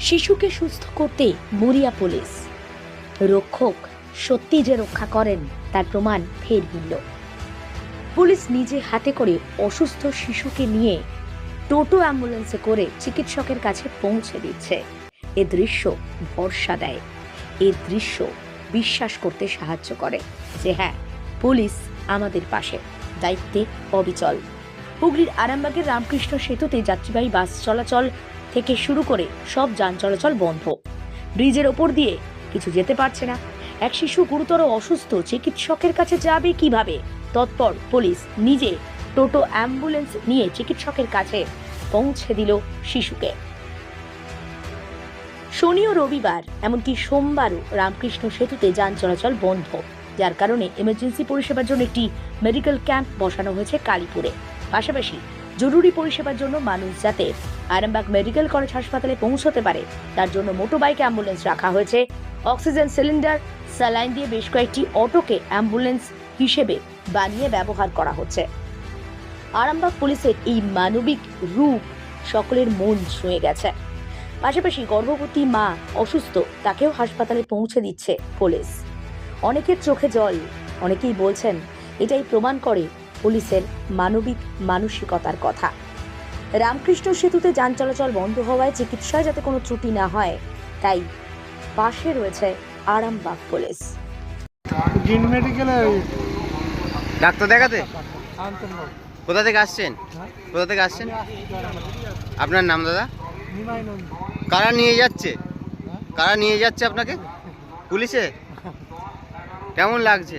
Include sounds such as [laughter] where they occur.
শিশুকে সুস্থ করতে মরিয়া পুলিশ। রক্ষক সত্যি যে রক্ষা করেন, তার প্রমাণ ফের মিলল। পুলিশ নিজে হাতে করে অসুস্থ শিশুকে নিয়ে টোটো অ্যাম্বুলেন্সে করে চিকিৎসকের কাছে পৌঁছে দিচ্ছে। এ দৃশ্য ভরসা দেয়। এ দৃশ্য বিশ্বাস করতে সাহায্য করে যে হ্যাঁ পুলিশ আমাদের পাশে। দায়িত্বে অবিচল। হুগলির আরামবাগের রামকৃষ্ণ সেতুতে যাত্রীবাহী বাস চলাচল থেকে শুরু করে সব যান চলাচল বন্ধ। ব্রিজের ওপর দিয়ে কিছু যেতে পারছে না। এক শিশু গুরুতর অসুস্থ চিকিৎসকের কাছে যাবে কীভাবে? তৎপর পুলিশ নিজে টোটো অ্যাম্বুলেন্স নিয়ে চিকিৎসকের কাছে পৌঁছে দিল শিশুকে। শনি ও রবিবার, এমনকি সোমবারও রামকৃষ্ণ সেতুতে যান চলাচল বন্ধ। যার কারণে এমার্জেন্সি পরিষেবার জন্য একটি মেডিকেল ক্যাম্প বসানো হয়েছে কালীপুরে। পাশাপাশি জরুরি পরিষেবার জন্য মানুষ যাতে আরামবাগ মেডিকেল কলেজ হাসপাতালে পৌঁছতে পারে, তার জন্য মোটরবাইক অ্যাম্বুলেন্স রাখা হয়েছে। অক্সিজেন সিলিন্ডার, স্যালাইন দিয়ে বেশ কয়েকটি অটোকে অ্যাম্বুলেন্স হিসেবে বানিয়ে ব্যবহার করা হচ্ছে। আরামবাগ পুলিশের এই মানবিক রূপ সকলের মন ছুঁয়ে গেছে। পাশাপাশি গর্ভবতী মা অসুস্থ, তাকেও হাসপাতালে পৌঁছে দিচ্ছে পুলিশ। অনেকের চোখে জল, অনেকেই বলছেন, এটাই প্রমাণ করে পুলিশের মানবিক মানসিকতার কথা। রামকৃষ্ণ সেতুতে যান চলাচল বন্ধ হওয়ায় চিকিৎসায় যাতে কোনো ত্রুটি না হয় তাই পাশে রয়েছে আরামবাগ পুলিশ। জিন মেডিকেলে ডাক্তার দেখাতে? কোথা থেকে আসছেন? হ্যাঁ? কোথা থেকে আসছেন? আপনার নাম দাদা? কারা নিয়ে যাচ্ছে? হ্যাঁ? কারা নিয়ে যাচ্ছে আপনাকে? পুলিশে? [laughs] কেমন লাগছে?